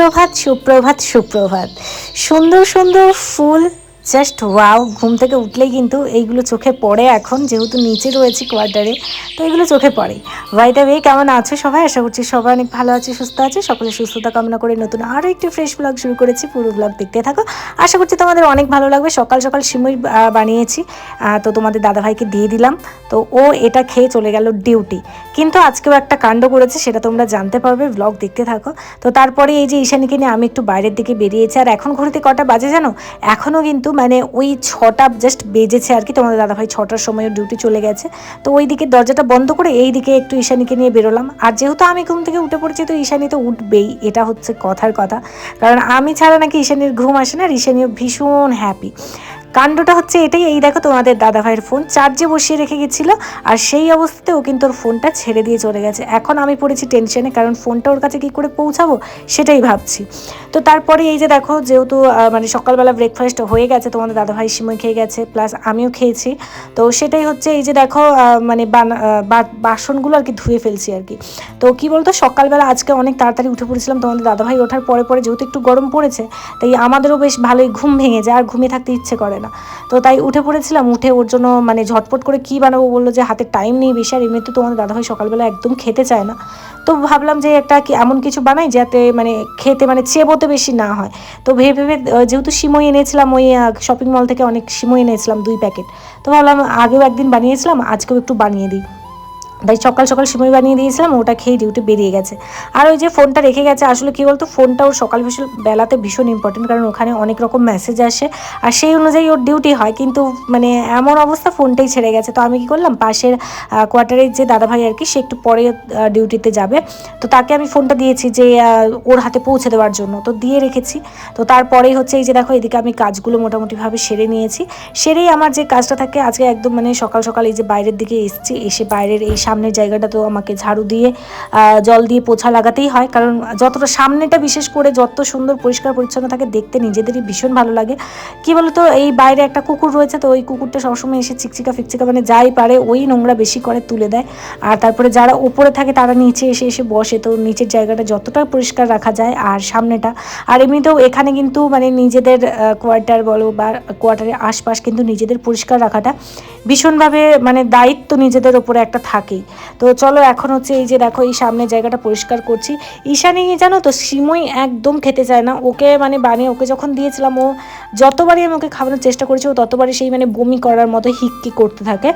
সুপ্রভাত সুপ্রভাত সুপ্রভাত। সুন্দর সুন্দর ফুল জাস্ট ওয়াও ঘুম থেকে উঠলেই কিন্তু এইগুলো চোখে পড়ে এখন, যেহেতু নিচে রয়েছি কোয়ার্টারে তো এগুলো চোখে পড়ে। ভাইটা বে কেমন আছো সবাই? আশা করছি সবাই অনেক ভালো আছে, সুস্থ আছে। সকলে সুস্থতা কামনা করে নতুন আরও একটি ফ্রেশ ব্লগ শুরু করেছি। পুরো ব্লগ দেখতে থাকো। আশা করছি তোমাদের অনেক ভালো লাগবে। সকাল সকাল সিমই বানিয়েছি। তো তোমাদের দাদাভাইকে দিয়ে দিলাম। তো ও এটা খেয়ে চলে গেল ডিউটি কিন্তু আজকেও একটা কাণ্ড করেছে, সেটা তোমরা জানতে পারবে। ব্লগ দেখতে থাকো। তো তারপরে এই যে ঈশানীকে নিয়ে আমি একটু বাইরের দিকে বেরিয়েছি। আর এখন ঘুরতে কটা বাজে জানো? এখনও কিন্তু মানে ওই ছটা জাস্ট বেজেছে আর কি। তোমাদের দাদাভাই ছটার সময় ডিউটি চলে গেছে। তো ওই দিকে দরজাটা বন্ধ করে এই দিকে একটু ঈশানীকে নিয়ে বেরোলাম। আর যেহেতু আমি ঘুম থেকে উঠে পড়েছি, তো ঈশানী তো উঠবেই। এটা হচ্ছে কথার কথা। কারণ আমি ছাড়া নাকি ঈশানীর ঘুম আসে না, আর ঈশানীও ভীষণ হ্যাপি কাণ্ডটা হচ্ছে এটাই। এই দেখো তোমাদের দাদা ভাইয়ের ফোন। চার্জে বসিয়ে রেখে গেছিল আর সেই অবস্থাতে ও কিন্তু ওর ফোনটা ছেড়ে দিয়ে চলে গেছে। এখন আমি পড়েছি টেনশনে, কারণ ফোনটা ওর কাছে কী করে পৌঁছাবো সেটাই ভাবছি। তো তারপরে এই যে দেখো, যেহেতু মানে সকালবেলা ব্রেকফাস্ট হয়ে গেছে, তোমাদের দাদা ভাই সিময় খেয়ে গেছে প্লাস আমিও খেয়েছি। তো সেটাই হচ্ছে এই যে দেখো মানে বাসনগুলো আর কি ধুয়ে ফেলছি আর কি। তো কি বলতো, সকালবেলা আজকে অনেক তাড়াতাড়ি উঠে পড়েছিলাম। তোমাদের দাদাভাই ওঠার পরে পরে যেহেতু একটু গরম পড়েছে, তাই আমাদেরও বেশ ভালোই ঘুম ভেঙে যায়, আর ঘুমিয়ে থাকতে ইচ্ছে করে না। তো তাই উঠে পড়েছিলাম, উঠে ওর জন্য মানে ঝটপট করে কি বানাবো বলল যে হাতে টাইম নেই বেশি, আর এমনিতে তোমাদের দাদা দাদাভাই সকালবেলা একদম খেতে চায় না। তো ভাবলাম যে একটা এমন কিছু বানাই যাতে মানে খেতে মানে চেবোতে বেশি না হয়। তো ভেবে ভেবে যেহেতু সিমই এনেছিলাম ওই শপিং মল থেকে অনেক সিমই এনেছিলাম দুই প্যাকেট। তো ভাবলাম আগেও একদিন বানিয়েছিলাম, আজকেও একটু বানিয়ে দিই। তাই সকাল সকাল সিমই বানিয়ে দিয়েছিলাম, ওটা খেয়ে ডিউটি বেরিয়ে গেছে। আর ওই যে ফোনটা রেখে গেছে, আসলে কি বলতো, ফোনটা ওর সকাল ভীষণ বেলাতে ভীষণ ইম্পর্টেন্ট কারণ ওখানে অনেক রকম মেসেজ আসে। আর সেই অনুযায়ী ওর ডিউটি হয়, কিন্তু মানে এমন অবস্থা ফোনটাই ছেড়ে গেছে। তো আমি কি করলাম, পাশের কোয়ার্টারের যে দাদাভাই আর কি, সে একটু পরে ডিউটিতে যাবে। তো তাকে আমি ফোনটা দিয়েছি যে ওর হাতে পৌঁছে দেওয়ার জন্য। তো দিয়ে রেখেছি। তো তারপরেই হচ্ছে এই যে দেখো, এদিকে আমি কাজগুলো মোটামুটিভাবে সেরে নিয়েছি। সেরেই আমার যে কাজটা থাকে, আজকে একদম মানে সকাল সকাল এই যে বাইরের দিকে এসেছি, এসে বাইরের এই সামনের জায়গাটা তো আমাকে ঝাড়ু দিয়ে জল দিয়ে পোছা লাগাতেই হয়। কারণ যতটা সামনেটা বিশেষ করে যত সুন্দর পরিষ্কার পরিচ্ছন্ন থাকে, দেখতে নিজেদেরই ভীষণ ভালো লাগে। কি বলতো, এই বাইরে একটা কুকুর রয়েছে, তো ওই কুকুরটা সবসময় এসে চিকচিকা ফিকচিকা মানে যাই পারে, ওই নোংরা বেশি করে তুলে দেয়। আর তারপরে যারা ওপরে থাকে, তারা নিচে এসে এসে বসে, তো নিচের জায়গাটা যতটা পরিষ্কার রাখা যায়, আর সামনেটা। আর এমনিতেও এখানে কিন্তু মানে নিজেদের কোয়ার্টার বলো বা কোয়ার্টারের আশপাশ কিন্তু নিজেদের পরিষ্কার রাখাটা ভীষণভাবে মানে দায়িত্ব নিজেদের ওপরে একটা থাকেই তো চলো এখন হচ্ছে এই যে দেখো, এই সামনের জায়গাটা পরিষ্কার করছি। ঈশানি, জানো তো, সিমই একদম খেতে চায় না। ওকে মানে বানিয়ে, ওকে যখন দিয়েছিলাম, ও যতবারই আমি ওকে খাওয়ানোর চেষ্টা করেছি, ও ততবারই সেই মানে বমি করার মতো হিক্কি করতে থাকে।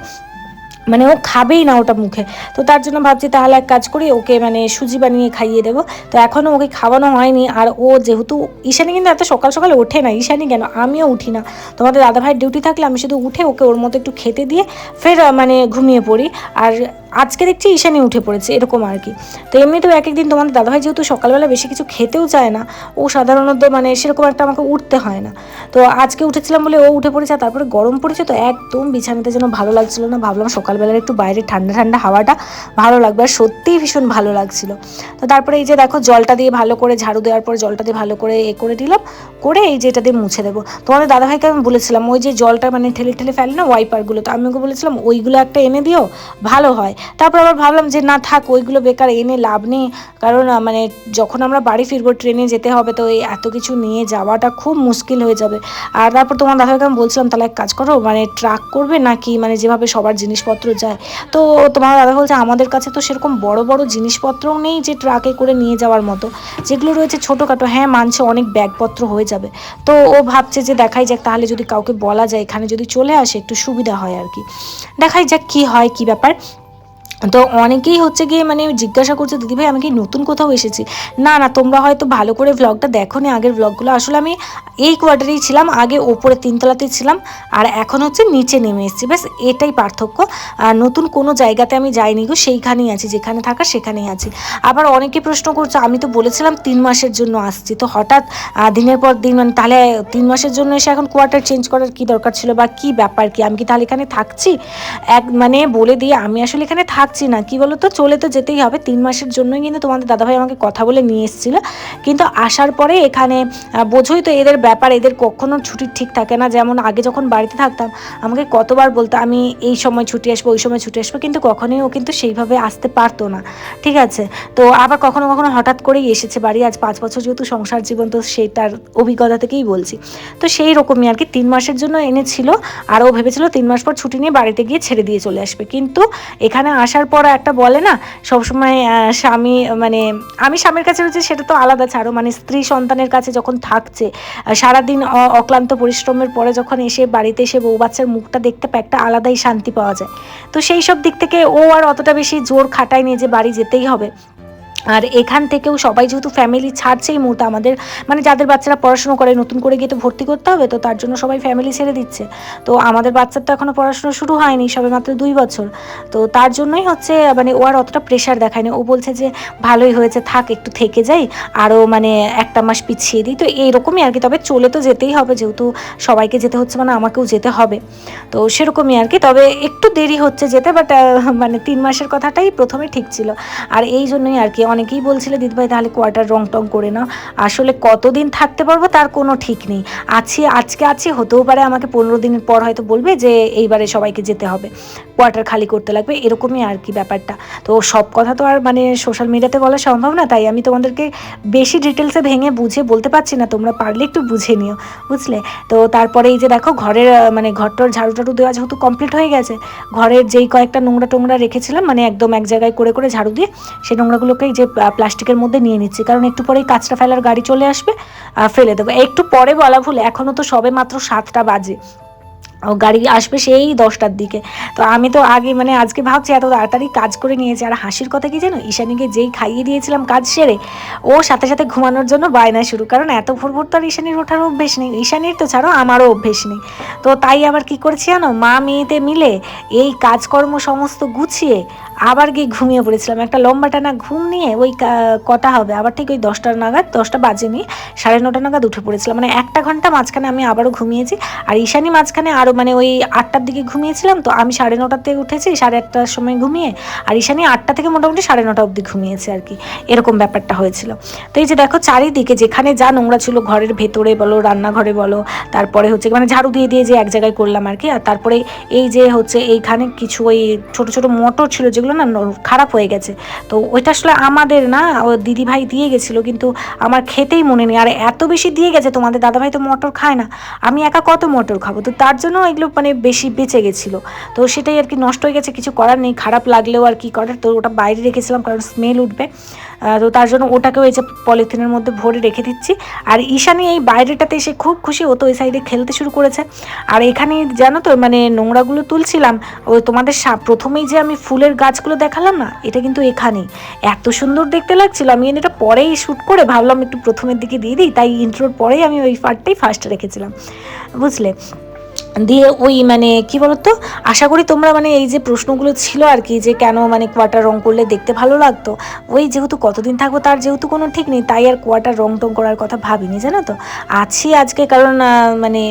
মানে ও খাবেই না ওটা মুখে। তো তার জন্য ভাবছি, তাহলে এক কাজ করি, ওকে মানে সুজি বানিয়ে খাইয়ে দেবো। তো এখনও ওকে খাওয়ানো হয়নি, আর ও যেহেতু, ঈশানি কিন্তু এত সকাল সকাল ওঠে না। ঈশানি কেন? আমিও উঠি না। তোমাদের দাদা ভাইয়ের ডিউটি থাকলে আমি শুধু উঠে ওকে ওর মতো একটু খেতে দিয়ে, ফের মানে ঘুমিয়ে পড়ি। আর আজকে দেখছি ঈশানি উঠে পড়েছে, এরকম আর কি। তো এমনিতেও এক একদিন তোমাদের দাদাভাই যেহেতু সকালবেলা বেশি কিছু খেতেও চায় না, ও সাধারণত মানে সেরকম একটা আমাকে উঠতে হয় না। তো আজকে উঠেছিলাম বলে ও উঠে পড়েছে তারপরে গরম পড়েছে, তো একদম বিছানাতে যেন ভালো লাগছিল না। ভাবলাম সকালবেলার একটু বাইরে ঠান্ডা ঠান্ডা হাওয়াটা ভালো লাগবে আর সত্যিই ভীষণ ভালো লাগছিল। তো তারপরে এই যে দেখো জলটা দিয়ে ভালো করে ঝাড়ু দেওয়ার পর জলটা দিয়ে ভালো করে এ করে দিলাম, করে এই যে এটা দিয়ে মুছে দেবো। তোমাদের দাদাভাইকে আমি বলেছিলাম, ওই যে জলটা মানে ঠেলে ঠেলে ফেলে না ওয়াইপারগুলো তো আমি ওকে বলেছিলাম, ওইগুলো একটা এনে দিও, ভালো হয়। তারপর আবার ভাবলাম যে, না থাক, ওইগুলো বেকার, এনে লাভ নেই। কারণ মানে যখন আমরা বাড়ি ফিরবো, ট্রেনে যেতে হবে, তো এই এত কিছু নিয়ে যাওয়াটা খুব মুশকিল হয়ে যাবে। আর তারপর তোমার দাদাকে আমি বলছিলাম, তাহলে এক কাজ করো মানে ট্রাক করবে নাকি মানে যেভাবে সবার জিনিসপত্র যায়? তো তোমার দাদা বলছে, আমাদের কাছে তো সেরকম বড় বড় জিনিসপত্রও নেই যে ট্রাকে করে নিয়ে যাওয়ার মতো। যেগুলো রয়েছে ছোটোখাটো হ্যাঁ মানছে অনেক ব্যাগপত্র হয়ে যাবে। তো ও ভাবছে যে, দেখাই যাক, তাহলে যদি কাউকে বলা যায়, এখানে যদি চলে আসে, একটু সুবিধা হয় আর কি। দেখাই যাক কি হয়, কি ব্যাপার। তো অনেকেই হচ্ছে গিয়ে মানে জিজ্ঞাসা করছে দিদিভাই আমি কি নতুন কোথাও এসেছি? না না, তোমরা হয়তো ভালো করে ভ্লগটা দেখো নি, আগের ভ্লগগুলো আসলে আমি এই কোয়ার্টারেই ছিলাম, আগে ওপরে তিনতলাতেই ছিলাম, আর এখন হচ্ছে নিচে নেমে এসেছি। ব্যাস, এটাই পার্থক্য। আর নতুন কোনো জায়গাতে আমি যাইনি গো, সেইখানেই আছি, যেখানে থাকা সেখানেই আছি। আবার অনেকে প্রশ্ন করছে, আমি তো বলেছিলাম তিন মাসের জন্য আসছি। তো হঠাৎ দিনের পর দিন মানে তাহলে তিন মাসের জন্য এসে এখন কোয়ার্টার চেঞ্জ করার কি দরকার ছিল বা কি ব্যাপার কি? আমি কি তাহলে এখানে থাকছি? এক মানে বলে দিয়ে আমি আসলে এখানে থাক থাকছি না। কি বলো তো চলে তো যেতেই হবে। তিন মাসের জন্যই কিন্তু তোমাদের দাদাভাই আমাকে কথা বলে নিয়ে এসেছিল। কিন্তু আসার পরে এখানে বোঝোই তো এদের ব্যাপার, এদের কখনো ছুটি ঠিক থাকে না। যেমন আগে যখন বাড়িতে থাকতাম, আমাকে কতবার বলতো, আমি এই সময় ছুটি আসব, ওই সময় ছুটি আসব। কিন্তু কখনোই ও কিন্তু সেইভাবে আসতে পারতো না। ঠিক আছে? তো আবার কখনো কখনো হঠাৎ করেই এসেছে বাড়ি। আজ পাঁচ বছর যেহেতু সংসার জীবন, তো সেইটার অভিজ্ঞতা থেকেই বলছি। তো সেই রকমই আর কি। তিন মাসের জন্য এনেছিল। আর ও ভেবেছিল তিন মাস পর ছুটি নিয়ে বাড়িতে গিয়ে ছেড়ে দিয়ে চলে আসবে। কিন্তু এখানে আসার পর একটা বলে না, সবসময় স্বামী মানে আমি স্বামীর কাছে রয়েছে, সেটা তো আলাদা ছাড়ো। মানে স্ত্রী সন্তানের কাছে যখন থাকছে সারাদিন অক্লান্ত পরিশ্রমের পরে যখন এসে বাড়িতে এসে বউ বাচ্চার মুখটা দেখতে পায়, একটা আলাদাই শান্তি পাওয়া যায়। তো সেই সব দিক থেকে ও আর অতটা বেশি জোর খাটায়নি যে বাড়ি যেতেই হবে। আর এখান থেকেও সবাই যেহেতু ফ্যামিলি ছাড়ছে এই মুহূর্তে আমাদের মানে যাদের বাচ্চারা পড়াশুনো করে, নতুন করে গিয়ে তো ভর্তি করতে হবে, তো তার জন্য সবাই ফ্যামিলি ছেড়ে দিচ্ছে। তো আমাদের বাচ্চার তো এখনও পড়াশুনো শুরু হয়নি, সবে মাত্র দুই বছর। তো তার জন্যই হচ্ছে মানে ও আর অতটা প্রেশার দেখায়নি। ও বলছে যে, ভালোই হয়েছে, থাক, একটু থেকে যাই আরও মানে একটা মাস পিছিয়ে দিই। তো এইরকমই আর কি, তবে চলে তো যেতেই হবে, যেহেতু সবাইকে যেতে হচ্ছে মানে আমাকেও যেতে হবে। তো সেরকমই আর কি, তবে একটু দেরি হচ্ছে যেতে বাট মানে তিন মাসের কথাটাই প্রথমে ঠিক ছিল। আর এই জন্যই আর কি অনেকেই বলছিল দিদিভাই তাহলে কোয়ার্টার রং টং করে নাও। আসলে কতদিন থাকতে পারব তার কোনো ঠিক নেই। আছি, আজকে আছি, হতেও পারে আমাকে পনেরো দিনের পর হয়তো বলবে যে, এইবারে সবাইকে যেতে হবে। কোয়ার্টার খালি করতে লাগবে। এরকমই আর কি ব্যাপারটা। তো সব কথা তো আর মানে সোশ্যাল মিডিয়াতে বলা সম্ভব না, তাই আমি তোমাদেরকে বেশি ডিটেলসে ভেঙে বুঝে বলতে পারছি না, তোমরা পারলে একটু বুঝে নিও, বুঝলে? তো তারপরে এই যে দেখো, ঘরের মানে ঘরটার ঝাড়ু টাড়ু দেওয়া যেহেতু কমপ্লিট হয়ে গেছে, ঘরের যেই কয়েকটা নোংরা টোংরা রেখেছিলাম মানে একদম এক জায়গায় করে করে ঝাড়ু দিয়ে সেই নোংরাগুলোকেই যে আহ, প্লাস্টিকের মধ্যে নিয়ে নিচ্ছি। কারণ একটু পরেই কাঁচটা ফেলার গাড়ি চলে আসবে ফেলে দেবো। একটু পরে বলা ভুল এখনও তো সবে মাত্র সাতটা বাজে। গাড়ি আসবে সেই দশটার দিকে। তো আমি তো আগে মানে আজকে ভাবছি এত তাড়াতাড়ি কাজ করে নিয়েছি। আর হাসির কথা কি জানো? ঈশানীকে যেই খাইয়ে দিয়েছিলাম কাজ সেরে, ও সাথে সাথে ঘুমানোর জন্য বায়না শুরু। কারণ এত ভোর তো আর ঈশানীর ওঠার অভ্যেস নেই। ঈশানীর তো ছাড়ো আমারও অভ্যেস নেই। তো তাই আবার কি করেছি জানো? মা মেয়েতে মিলে এই কাজকর্ম সমস্ত গুছিয়ে আবার গিয়ে ঘুমিয়ে পড়েছিলাম। একটা লম্বা টানা ঘুম নিয়ে ওই কটা হবে? আবার ঠিক ওই দশটা নাগাদ, দশটা বাজেনি সাড়ে নটা নাগাদ উঠে পড়েছিলাম। মানে একটা ঘণ্টা মাঝখানে আমি আবারও ঘুমিয়েছি। আর ঈশানী মাঝখানে আরও মানে ওই আটটার দিকে ঘুমিয়েছিলাম তো আমি সাড়ে নটাতে উঠেছি, সাড়ে আটটার সময় ঘুমিয়ে আর ঈশানী আটটা থেকে মোটামুটি সাড়ে নটা অবধি ঘুমিয়েছে আর কি। এরকম ব্যাপারটা হয়েছিল। তো এই যে দেখো চারিদিকে যেখানে যা নোংরা ছিল ঘরের ভেতরে বলো, রান্নাঘরে বলো, তারপরে হচ্ছে মানে ঝাড়ু দিয়ে দিয়ে যে এক জায়গায় করলাম আর কি। আর তারপরে এই যে হচ্ছে এইখানে কিছু ওই ছোট ছোট মোটর ছিল যেগুলো না খারাপ হয়ে গেছে। তো ওইটা আসলে আমাদের না, ও দিদি ভাই দিয়ে গেছিল কিন্তু আমার খেতেই মনে নেই। আর এত বেশি দিয়ে গেছে তোমাদের দাদাভাই তো মটর খায় না। আমি একা কত মটর খাব? তো তার জন্য এগুলো মানে বেশি বেঁচে গেছিল। তো সেটাই আর কি নষ্ট হয়ে গেছে, কিছু করার নেই, খারাপ লাগলেও আর কি করার। তো ওটা বাইরে রেখেছিলাম কারণ স্মেল উঠবে। তো তার জন্য ওটাকেও এই যে পলিথিনের মধ্যে ভরে রেখে দিচ্ছি। আর ঈশানি এই বাইরেটাতে এসে খুব খুশি, ও তো ওই সাইডে খেলতে শুরু করেছে। আর এখানে জানো তো মানে নোংরাগুলো তুলছিলাম। ওই তোমাদের প্রথমেই যে আমি ফুলের গাছগুলো দেখালাম না, এটা কিন্তু এখানেই। এত সুন্দর দেখতে লাগছিল, আমি এটা পরেই শ্যুট করে ভাবলাম একটু প্রথমের দিকে দিয়ে দিই, তাই ইন্ট্রোর পরেই আমি ওই পার্টটাই ফার্স্ট রেখেছিলাম। বুঝলে? দিয়ে ওই মানে কি বলতো? আশা করি তোমরা মানে এই যে প্রশ্নগুলো ছিল আর কি, যে কেন মানে কোয়াটার রং করলে দেখতে ভালো লাগতো, ওই যেহেতু কতদিন থাকব তার যেহেতু কোনো ঠিক নেই, তাই আর কোয়াটার রং টং করার কথা ভাবিনি, জানো তো? আছি আজকে কারণ মানে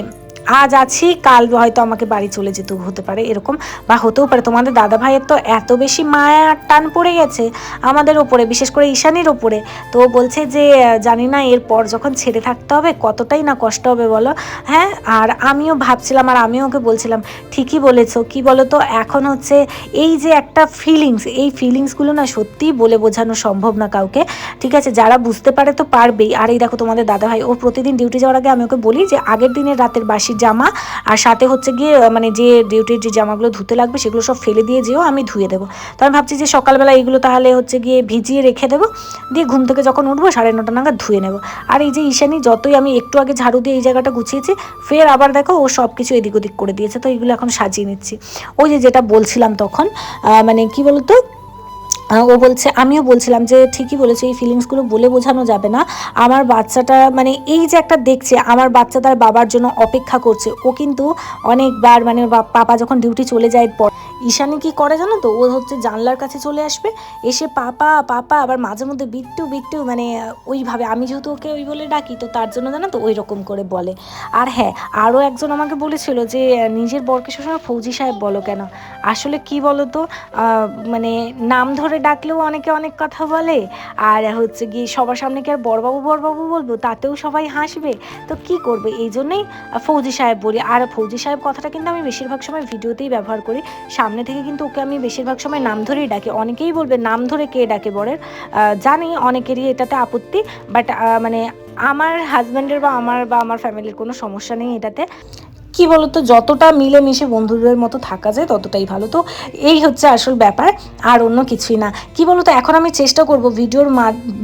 আজ আছি, কাল হয়তো আমাকে বাড়ি চলে যেতে হতে পারে এরকম, বা হতেও পারে। তোমাদের দাদা ভাইয়ের তো এত বেশি মায়া টান পড়ে গেছে আমাদের ওপরে বিশেষ করে ঈশানীর ওপরে তো বলছে যে, জানি না এরপর যখন ছেড়ে থাকতে হবে, কতটাই না কষ্ট হবে বলো। হ্যাঁ আর আমিও ভাবছিলাম, আর আমিও ওকে বলছিলাম, ঠিকই বলেছ, কি বলো তো এখন হচ্ছে এই যে একটা ফিলিংস এই ফিলিংসগুলো না সত্যিই বলে বোঝানো সম্ভব না কাউকে। ঠিক আছে, যারা বুঝতে পারে তো পারবেই। আর এই দেখো তোমাদের দাদা ভাই ও প্রতিদিন ডিউটি যাওয়ার আগে আমি ওকে বলি যে, আগের দিনের রাতের বাসি জামা, আর সাথে হচ্ছে গিয়ে মানে যে ডিউটির যে জামাগুলো ধুতে লাগবে সেগুলো সব ফেলে দিয়ে যেও আমি ধুয়ে দেবো। তো আমি ভাবছি যে সকালবেলা এইগুলো তাহলে হচ্ছে গিয়ে ভিজিয়ে রেখে দেবো, দিয়ে ঘুম থেকে যখন উঠবো সাড়ে নটা নাগাদ ধুয়ে নেব। আর এই যে ঈশানি, যতই আমি একটু আগে ঝাড়ু দিয়ে এই জায়গাটা গুছিয়েছি, ফের আবার দেখো ও সব কিছু এদিক ওদিক করে দিয়েছে, তো এইগুলো এখন সাজিয়ে নিচ্ছি। ওই যে যেটা বলছিলাম তখন মানে কি বলতো ও বলছে, আমিও বলছিলাম যে ঠিকই বলেছে, এই ফিলিংসগুলো বলে বোঝানো যাবে না। আমার বাচ্চাটা মানে এই যে একটা দেখছে, আমার বাচ্চা তার বাবার জন্য অপেক্ষা করছে। ও কিন্তু অনেকবার মানে পাপা যখন ডিউটি চলে যায় পর, ঈশানি কি করে জানো তো? ও হচ্ছে জানলার কাছে চলে আসবে, এসে পাপা পাপা, আবার মাঝে মধ্যে বিট্টু বিট্টু মানে ওইভাবে, আমি যেহেতু ওকে ওই বলে ডাকি, তো তার জন্য জানো তো ওই রকম করে বলে। আর হ্যাঁ আরও একজন আমাকে বলেছিল যে, নিজের বরকে সবসময় ফৌজি সাহেব বলো কেন? আসলে কি বলো তো মানে নাম ধরে ডাকলেও অনেকে অনেক কথা বলে। আর হচ্ছে গিয়ে সবার সামনে কি আর বড়বাবু বড়বাবু বলব? তাতেও সবাই হাসবে। তো কি করবে? এই জন্যই ফৌজি সাহেব বলি। আর ফৌজি সাহেব কথাটা কিন্তু আমি বেশিরভাগ সময় ভিডিওতেই ব্যবহার করি। সামনে থেকে কিন্তু ওকে আমি বেশিরভাগ সময় নাম ধরেই ডাকি। অনেকেই বলবে, নাম ধরে কে ডাকে বরের? জানি অনেকেরই এটাতে আপত্তি। বাট মানে আমার হাজব্যান্ডের বা আমার বা আমার ফ্যামিলির কোনো সমস্যা নেই এটাতে। কি বলতো, যতটা মিলেমিশে বন্ধুদের মতো থাকা যায় ততটাই ভালো। তো এই হচ্ছে আসল ব্যাপার, আর অন্য কিছুই না। কি বলতো, এখন আমি চেষ্টা করব ভিডিওর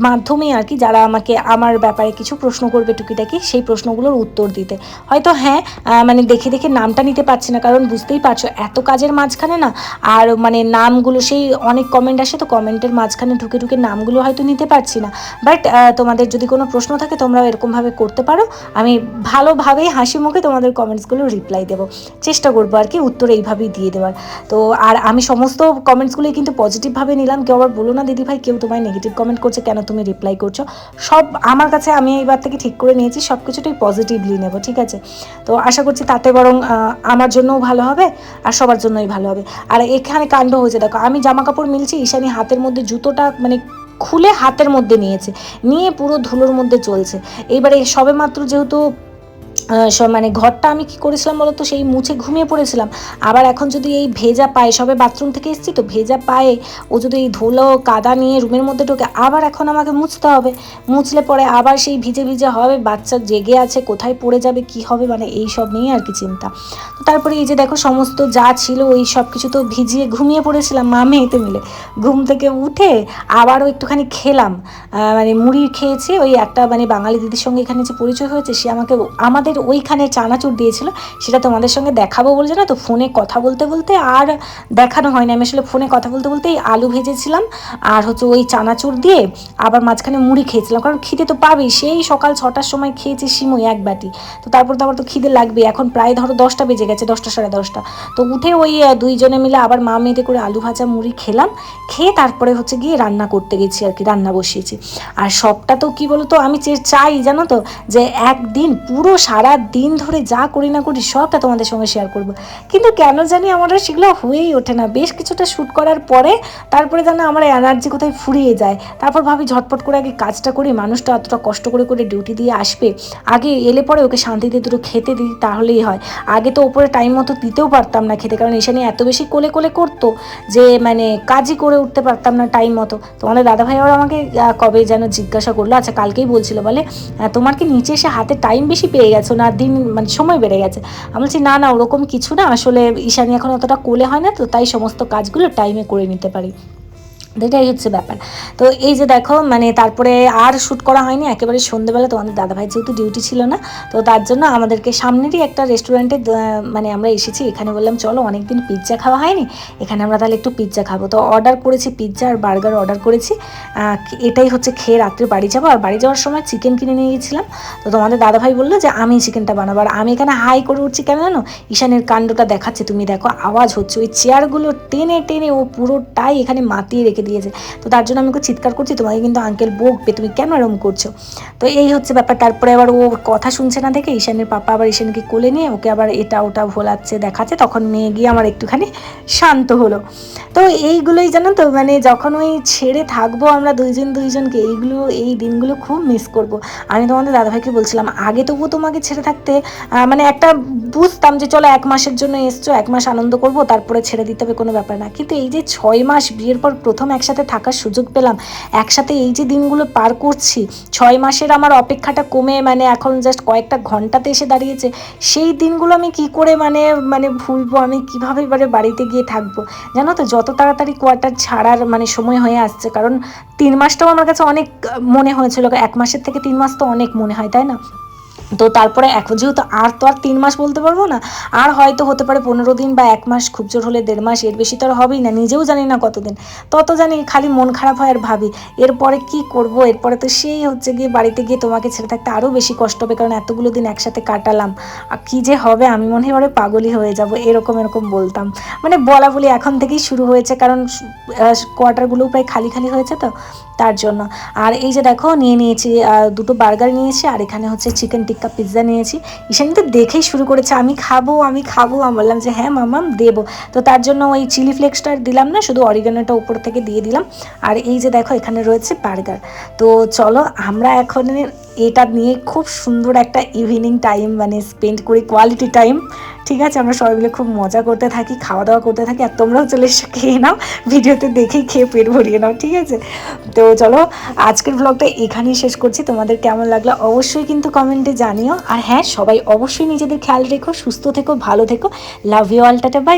মাধ্যমে আর কি যারা আমাকে আমার ব্যাপারে কিছু প্রশ্ন করবে টুকিটাকি, সেই প্রশ্নগুলোর উত্তর দিতে। হয়তো হ্যাঁ মানে দেখে দেখে নামটা নিতে পারছি না, কারণ বুঝতেই পারছ, এত কাজের মাঝখানে না, আর মানে নামগুলো সেই অনেক কমেন্ট আসে, তো কমেন্টের মাঝখানে ঢুকে ঢুকে নামগুলো হয়তো নিতে পারছি না। বাট তোমাদের যদি কোনো প্রশ্ন থাকে, তোমরাও এরকমভাবে করতে পারো। আমি ভালোভাবেই হাসি মুখে তোমাদের কমেন্টসগুলো রিপ্লাই দেবো। চেষ্টা করব আর কি উত্তর এইভাবেই দিয়ে দেওয়ার। তো আর আমি সমস্ত কমেন্টসগুলোই কিন্তু পজিটিভভাবে নিলাম। কেউ আবার বলো না, দিদি ভাই, কেউ তোমায় নেগেটিভ কমেন্ট করছে, কেন তুমি রিপ্লাই করছ? সব আমার কাছে আমি এইবার থেকে ঠিক করে নিয়েছি, সব কিছুটাই পজিটিভলি নেব, ঠিক আছে? তো আশা করছি তাতে বরং আমার জন্যও ভালো হবে আর সবার জন্যই ভালো হবে। আর এখানে কাণ্ড হয়েছে, দেখো, আমি জামা কাপড় মিলছি, ঈশানি হাতের মধ্যে জুতোটা মানে খুলে হাতের মধ্যে নিয়েছে, নিয়ে পুরো ধুলোর মধ্যে চলছে। এইবারে সবে মাত্র যেহেতু মানে ঘরটা আমি কি করেছিলাম বলতো? সেই মুছে ঘুমিয়ে পড়েছিলাম। আবার এখন যদি এই ভেজা পায়ে, সবে বাথরুম থেকে এসেছি তো, ভেজা পায়ে ও যদি এই ধুলো, কাদা নিয়ে রুমের মধ্যে ঢোকে, আবার এখন আমাকে মুছতে হবে। মুছলে পরে আবার সেই ভিজে ভিজে হবে, বাচ্চা জেগে আছে, কোথায় পড়ে যাবে, কি হবে মানে এই সব নিয়ে আর কি চিন্তা। তো তারপরে এই যে দেখো, সমস্ত যা ছিল, ওই সব কিছু তো ভিজিয়ে ঘুমিয়ে পড়েছিলাম, মা মেয়েতে মিলে। ঘুম থেকে উঠে আবারও একটুখানি খেলাম। মানে মুড়ি খেয়েছি, ওই একটা মানে বাঙালি দিদির সঙ্গে এখানে যে পরিচয় হয়েছে, সে আমাকে, আমাদের ওইখানে চানাচুর দিয়েছিল, সেটা তোমাদের সঙ্গে দেখাবো বলছে না তো ফোনে কথা বলতে বলতে আর দেখানো হয়নি। আমি আসলে ফোনে কথা বলতে বলতেই আলু ভেজেছিলাম আর হচ্ছে ওই চানাচুর দিয়ে আবার মাঝখানে মুড়ি খেয়েছিলাম। কারণ খিদে তো পাবি সেই সকাল ছটার সময় খেয়েছি সিমই এক বাটি। তো তারপর তো আবার তো খিদে লাগবে এখন প্রায় ধরো দশটা বেজে গেছে, দশটা সাড়ে দশটা। তো উঠে ওই দুইজনে মিলে আবার মা মেয়েতে করে আলু ভাজা মুড়ি খেলাম, খেয়ে তারপরে হচ্ছে গিয়ে রান্না করতে গেছি আর কি, রান্না বসিয়েছি। আর সবটা তো কি বলতো, আমি চাই জানো তো, যে একদিন পুরো সারা দিন ধরে যা করি না করি সবটা তোমাদের সঙ্গে শেয়ার করব। কিন্তু কেন জানি আমার সেগুলো হয়েই ওঠে না। বেশ কিছুটা শ্যুট করার পরে তারপরে যেন আমার এনার্জি কোথায় ফুরিয়ে যায়। তারপর ভাবি ঝটপট করে আগে কাজটা করি, মানুষটা অতটা কষ্ট করে করে ডিউটি দিয়ে আসবে। আগে এলে পরে ওকে শান্তিতে দুটো খেতে দিই, তাহলেই হয়। আগে তো ওপরে টাইম মতো দিতেও পারতাম না খেতে, কারণ এসে নিয়ে এত বেশি কোলে কোলে করতো যে মানে কাজই করে উঠতে পারতাম না টাইম মতো। তোমাদের দাদাভাই আবার আমাকে কবে যেন জিজ্ঞাসা করল আচ্ছা কালকেই বলছিল বলে তোমার কি নিচে এসে হাতে টাইম বেশি পেয়ে গেছো না দিন মানে সময় বেড়ে গেছে। আমি বলছি, না না, ওরকম কিছু না। আসলে ঈশানি এখন অতটা কোলে হয় না তো, তাই সমস্ত কাজগুলো টাইমে করে নিতে পারি। এটাই হচ্ছে ব্যাপার। তো এই যে দেখো মানে তারপরে আর শ্যুট করা হয়নি, একেবারে সন্ধ্যেবেলা। তোমাদের দাদাভাই যেহেতু ডিউটি ছিল না, তো তার জন্য আমাদেরকে সামনেরই একটা রেস্টুরেন্টে মানে আমরা এসেছি। এখানে বললাম, চলো, অনেকদিন পিৎজা খাওয়া হয়নি, এখানে আমরা তাহলে একটু পিৎজা খাব। তো অর্ডার করেছি পিৎজা আর বার্গার অর্ডার করেছি। এটাই হচ্ছে খেয়ে রাত্রে বাড়ি যাব। আর বাড়ি যাওয়ার সময় চিকেন কিনে নিয়ে গেছিলাম। তো তোমাদের দাদাভাই বলল যে, আমি চিকেনটা বানাবো। আর আমি এখানে হাই করে উঠছি কেন জানো? ঈশানের কাণ্ডটা দেখাচ্ছে। তুমি দেখো, আওয়াজ হচ্ছে। ওই চেয়ারগুলো টেনে টেনে ও পুরোটাই এখানে মাতিয়ে রেখে দিয়েছে। তো তার জন্য আমি ওকে চিৎকার করছি, তোমাকে কিন্তু আঙ্কেল বকবে, তুমি কেন এরম করছ? তো এই হচ্ছে ব্যাপার। তারপরে আবার ও কথা শুনছে না দেখে ঈশানের পাপা আবার ঈশানকে কোলে নিয়ে ওকে আবার এটা ওটা ভোলাচ্ছে, দেখাচ্ছে। তখন মেয়ে গিয়ে আমার একটুখানি শান্ত হলো। তো এইগুলোই জানো তো মানে যখন ওই ছেড়ে থাকব আমরা দুইজন দুইজনকে, এইগুলো, এই দিনগুলো খুব মিস করব। আমি তোমাদের দাদাভাইকে বলছিলাম, আগে তবুও তোমাকে ছেড়ে থাকতে মানে একটা বুঝতাম যে চলো এক মাসের জন্য এসছো, এক মাস আনন্দ করব, তারপরে ছেড়ে দিতে হবে, কোনো ব্যাপার না। কিন্তু এই যে ছয় মাস, বিয়ের পর প্রথম একসাথে থাকার সুযোগ পেলাম। একসাথে এই যে দিনগুলো পার করছি, ছয় মাসের আমার অপেক্ষাটা কমে মানে এখন জাস্ট কয়েকটা ঘন্টাতে এসে দাঁড়িয়েছে, সেই দিনগুলো আমি কি করে মানে মানে ভুলবো? আমি কীভাবে এবারে বাড়িতে গিয়ে থাকব? জানো তো, যত তাড়াতাড়ি কোয়ার্টার ছাড়ার মানে সময় হয়ে আসছে, কারণ তিন মাসটাও আমার কাছে অনেক মনে হয়েছিল, এক মাসের থেকে তিন মাস তো অনেক মনে হয়, তাই না? তো তারপরে এখন যেহেতু আর তো আর তিন মাস বলতে পারব না, আর হয়তো হতে পারে পনেরো দিন বা এক মাস, খুব জোর হলে দেড় মাস, এর বেশি তো আর হবেই না, নিজেও জানি না কতদিন। তত জানি, খালি মন খারাপ হয় আর ভাবি, এরপরে কি করব? এরপরে তো সেই হচ্ছে গিয়ে বাড়িতে গিয়ে তোমাকে ছেড়ে থাকতে আরও বেশি কষ্ট হবে, কারণ এতগুলো দিন একসাথে কাটালাম। আর কী যে হবে, আমি মনে হয় এবারে পাগলই হয়ে যাব, এরকম এরকম বলতাম। মানে বলা বলি এখন থেকেই শুরু হয়েছে, কারণ কোয়ার্টারগুলো প্রায় খালি খালি হয়েছে তো, তার জন্য। আর এই যে দেখো, নিয়ে নিয়েছি দুটো বার্গার নিয়েছি আর এখানে হচ্ছে চিকেন টিক্কা পিৎজা নিয়েছি। ঈশানি তো দেখেই শুরু করেছে, আমি খাব আমি খাব। আমি বললাম যে হ্যাঁ মামাম দেবো। তো তার জন্য ওই চিলি ফ্লেক্সটা দিলাম না, শুধু অরিগানোটা উপর থেকে দিয়ে দিলাম। আর এই যে দেখো, এখানে রয়েছে বার্গার তো চলো, আমরা এখন এটা নিয়ে খুব সুন্দর একটা ইভিনিং টাইম মানে স্পেন্ড করি কোয়ালিটি টাইম ঠিক আছে, আমরা সবাই মিলে খুব মজা করতে থাকি খাওয়া দাওয়া করতে থাকি, আর তোমরাও চলে এসে, খেয়ে নাও, ভিডিওতে দেখেই খেয়ে পেট ভরিয়ে নাও, ঠিক আছে? তো চলো, আজকের ব্লগটা এখানেই শেষ করছি, তোমাদের কেমন লাগল অবশ্যই কিন্তু কমেন্টে জানিও, আর হ্যাঁ সবাই অবশ্যই নিজেদের খেয়াল রেখো, সুস্থ থেকো, ভালো থেকো love you all tata bye